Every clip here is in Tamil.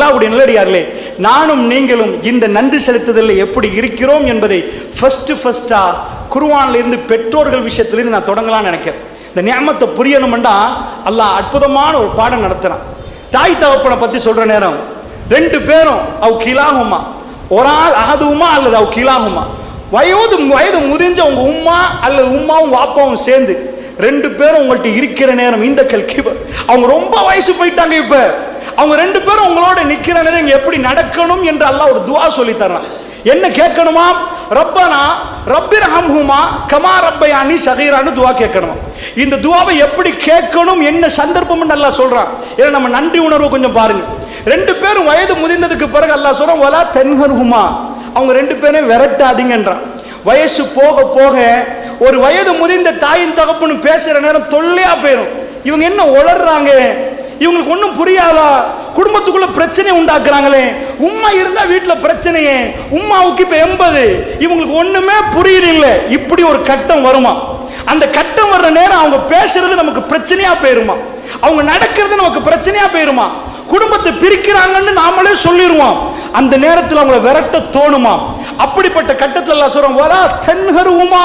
அல்லாஹ்வுடைய நல்லடியார்களே நானும் நீங்களும் இந்த நன்றி செலுத்துதலில் எப்படி இருக்கிறோம் என்பதை ஃபர்ஸ்ட் ஃபர்ஸ்டா குருவான்ல இருந்து பெற்றோர்கள் விஷயத்திலிருந்து நான் தொடங்கலாம்னு நினைக்கிறேன். இந்த நியமத்தை புரியணும்டா அல்லாஹ் அற்புதமான ஒரு பாடம் நடத்துறான். தாய் தகப்பனை பத்தி சொல்ற நேரம் ரெண்டு பேரும் அவ் கிலாகுமா ஒரு ஆள் அகதுமா அல்லது அவ் கீழாகுமா? வயது வயது முதிஞ்ச உங்க உம்மா அல்லது உம்மாவும் வாப்பாவும் சேர்ந்து ரெண்டு பேரும் உங்கள்கிட்ட இருக்கிற நேரம் இந்த கல்கி அவங்க ரொம்ப வயசு போயிட்டாங்க இப்போ. அவங்க ரெண்டு பேரும் உங்களோட நிக்கிற நேரம் எப்படி நடக்கணும் என்று அல்லாஹ் ஒரு துவா சொல்லி தர்றான். என்ன கேட்கணுமா? ரப்பனா ரப்பிர் ஹம்ஹுமா கமா ரப்பயானி சகீரான்னு துவா கேட்கணுமா? இந்த துவாவை எப்படி கேட்கணும் என்ன சந்தர்ப்பம்னு நல்லா சொல்றான். ஏன்னா நம்ம நன்றி உணர்வு கொஞ்சம் பாருங்க. ரெண்டு பேரும் வயது முதிர்ந்ததுக்கு பிறகு அல்லாஹ் சொல்றான் வலா தென்ஹர்ஹுமா. அவங்க ரெண்டு பேரும் விரட்டாதீங்கன்றான் வயசு போக போக ஒரு வயது முதிர்ந்த தாயின் தகப்புன்னு பேசுற நேரம் தொல்லையா போயிடும் இவங்க என்ன உளர்றாங்க? இவங்களுக்கு ஒன்றும் புரியாதா? குடும்பத்துக்குள்ள பிரச்சனை உண்டாக்குறாங்களே. உம்மா இருந்தா வீட்டில் பிரச்சனையே. உம்மாவுக்கு இப்போ எண்பது. இவங்களுக்கு ஒன்றுமே புரியல இப்படி ஒரு கட்டம் வருமா? அந்த கட்டம் வர்ற நேரம் அவங்க பேசுறது நமக்கு பிரச்சனையா போயிருமா? அவங்க நடக்கிறது நமக்கு பிரச்சனையா போயிருமா? குடும்பத்தை பிரிக்கிறாங்கன்னு நாமளே சொல்லிடுவோம் அந்த நேரத்தில் அவங்கள விரட்ட தோணுமா? அப்படிப்பட்ட கட்டத்தில் எல்லாம் சொல்றோம் வலா தென்கருவுமா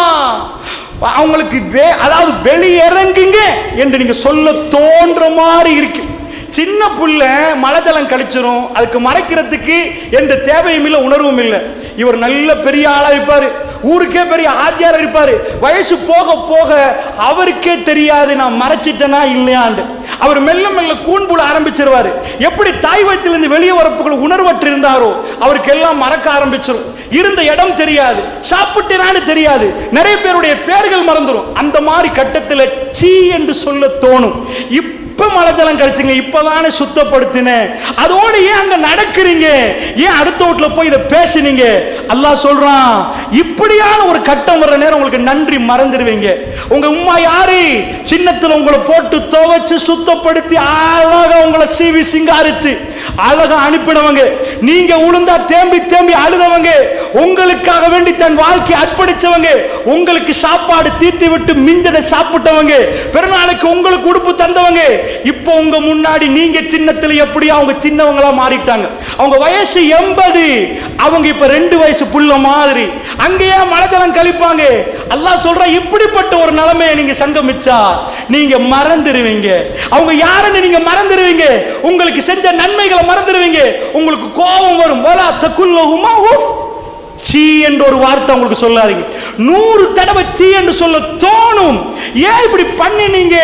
அவங்களுக்கு வே அதாவது வெளியிறங்குங்க என்று நீங்க சொல்ல தோன்ற மாதிரி இருக்கு. சின்ன புள்ள மலஜலம் கழிச்சிரும். அதுக்கு மறைக்கிறதுக்கு எந்த தேவையும் இல்லை உணர்வும் இல்லை. இவர் நல்ல பெரிய ஆளா இருப்பாரு. ஊருக்கே பெரிய ஆஜியார் இருப்பாரு. வயசு போக போக அவருக்கே தெரியாது நான் மறைச்சிட்டேனா இல்லையாண்டு. அவர் மெல்ல மெல்ல கூண்புல ஆரம்பிச்சிருவாரு. எப்படி தாய் வயிற்றிலிருந்து வெளியே வரப்புகள் உணர்வற்று இருந்தாரோ அவருக்கு எல்லாம் மறக்க ஆரம்பிச்சிடும் இருந்த இடம் தெரியாது சாப்பிட்டேனான்னு தெரியாது. நிறைய பேருடைய பேர்கள் மறந்துடும் அந்த மாதிரி கட்டத்தில் சீ என்று சொல்ல தோணும். இப்போ இப்போ ஜலம் கழிச்சுங்க இப்போதானே சுத்தப்படுத்தினேன் அதோட ஏன் அங்க நடக்கிறீங்க? ஏன் அடுத்த வீட்டுல போய் இதை பேசுனீங்க? அல்லாஹ் சொல்றான் இப்படியான ஒரு கட்டம் வர்ற நேரம் உங்களுக்கு நன்றி மறந்துடுவீங்க. உங்க உம்மா யாரு? சின்னத்துல உங்களை போட்டு துவைச்சு சுத்தப்படுத்தி அழகா உங்களை சீவி சிங்காரிச்சு அழகா அனுப்பினவங்க. நீங்க உளுந்தா தேம்பி தேம்பி அழுதவங்க உங்களுக்காக வேண்டி தன் வாழ்க்கையை அர்ப்பணிச்சவங்க உங்களுக்கு சாப்பாடு தீர்த்தி விட்டு மிஞ்சதை சாப்பிட்டவங்க பிறநாளைக்கு உங்களுக்கு உடுப்பு தந்தவங்க இப்போ உங்க முன்னாடி நீங்க சின்னத்துல எப்படி அவங்க சின்னவங்களா மாறிட்டாங்க. அவங்க வயசு எண்பது அவங்க இப்ப ரெண்டு வயசு புள்ள மாதிரி. அங்கேயே மழைஜலம் கழிப்பாங்க. அல்லாஹ் சொல்ற இப்படிப்பட்ட ஒரு நிலைமையை நீங்க சங்கமிச்சா நீங்க மறந்துடுவீங்க அவங்க யாருன்னு நீங்க மறந்துடுவீங்க உங்களுக்கு செஞ்ச நன்மைகளை மறந்துடுவீங்க உங்களுக்கு கோபம் வரும். வலா தக்குல்லஹுமா உஃப் சீ என்ற ஒரு வார்த்தை உங்களுக்கு சொல்லாதீங்க. நூறு தடவை சீ என்று சொல்ல தோணும். ஏன் இப்படி பண்ணினீங்க?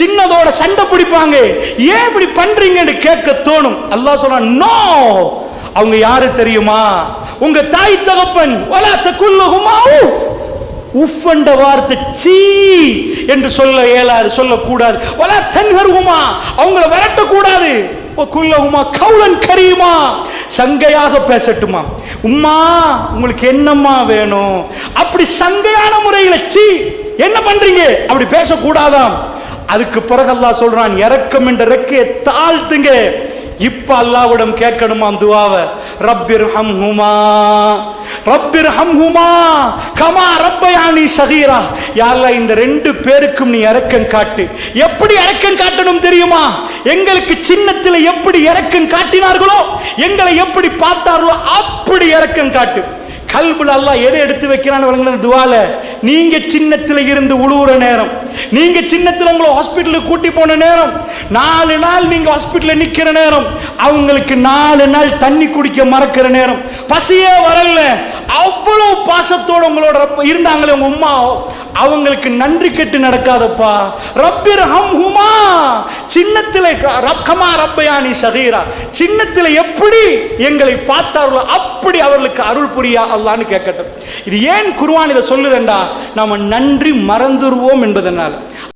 சின்னதோட சண்டை பிடிப்பாங்க. ஏன் இப்படி பண்றீங்கன்னு கேட்க தோணும். அல்லாஹ் சொல்றான் நோ. அவங்க யாரு தெரியுமா? உங்க தாய் தகப்பன். வலா தக்குல்லஹுமா உஃப் உஃப் என்ற வார்த்தை சீ என்று சொல்ல இயலாது சொல்லக்கூடாது. வலா தன்ஹர்ஹுமா. அவங்கள விரட்டக்கூடாது. குல்லஹுமா கவுலன் கரியுமா சங்கையாக பேசட்டுமா? உம்மா உங்களுக்கு என்னம்மா வேணும்? அப்படி சங்கையான முறையில் சீ. என்ன பண்றீங்க? அப்படி பேசக்கூடாதாம். அதுக்கு பிறகு அல்லாஹ் சொல்றான் இறக்கம் என்ற ரெக்கையை தாழ்த்துங்க. இப்ப அல்லாவிடம் கேட்கணுமா துவாவ? ரப்பிர் ஹம் ஹுமா ரப்பிர் ஹம் ஹுமா கமா ரப்பயானி சகீரா யாரா இந்த ரெண்டு பேருக்கும் நீ இறக்கம் காட்டு. எப்படி இறக்கம் காட்டணும் தெரியுமா? எங்களுக்கு சின்னத்தில் எப்படி இறக்கம் காட்டினார்களோ எங்களை எப்படி பார்த்தார்களோ அப்படி இறக்கம் காட்டு. கல்புல அல்லாஹ் எதை எடுத்து வைக்கிறான்னு வழங்கின துவால? நீங்க சின்னத்தில் இருந்து உழுவுற நேரம். நீங்க சின்னத்துல உங்களை ஹாஸ்பிட்டலுக்கு கூட்டி போன நேரம் நாலு நாள் நீங்க ஹாஸ்பிட்டலில் நிக்கிற நேரம் அவங்களுக்கு நாலு நாள் தண்ணி குடிக்க மறக்கிற நேரம். பசியே வரல. அவ்வளவு பாசத்தோட உங்களோட ரப்ப- இருந்தாங்களே உங்க உமா அவங்களுக்கு நன்றி கெட்டு நடக்காதப்பா. ரப்பிர் ஹம் ஹுமா சின்னத்தில் ரப்கமா ரப்பயானி சதீரா. சின்னத்தில் எப்படி எங்களை பார்த்தார்களோ அப்படி அவர்களுக்கு அருள் புரியா அல்லான்னு கேட்கட்டும். இது ஏன் குருவான் இதை சொல்லுதண்டா? நம்ம நன்றி மறந்துருவோம் என்பதனால். nacional.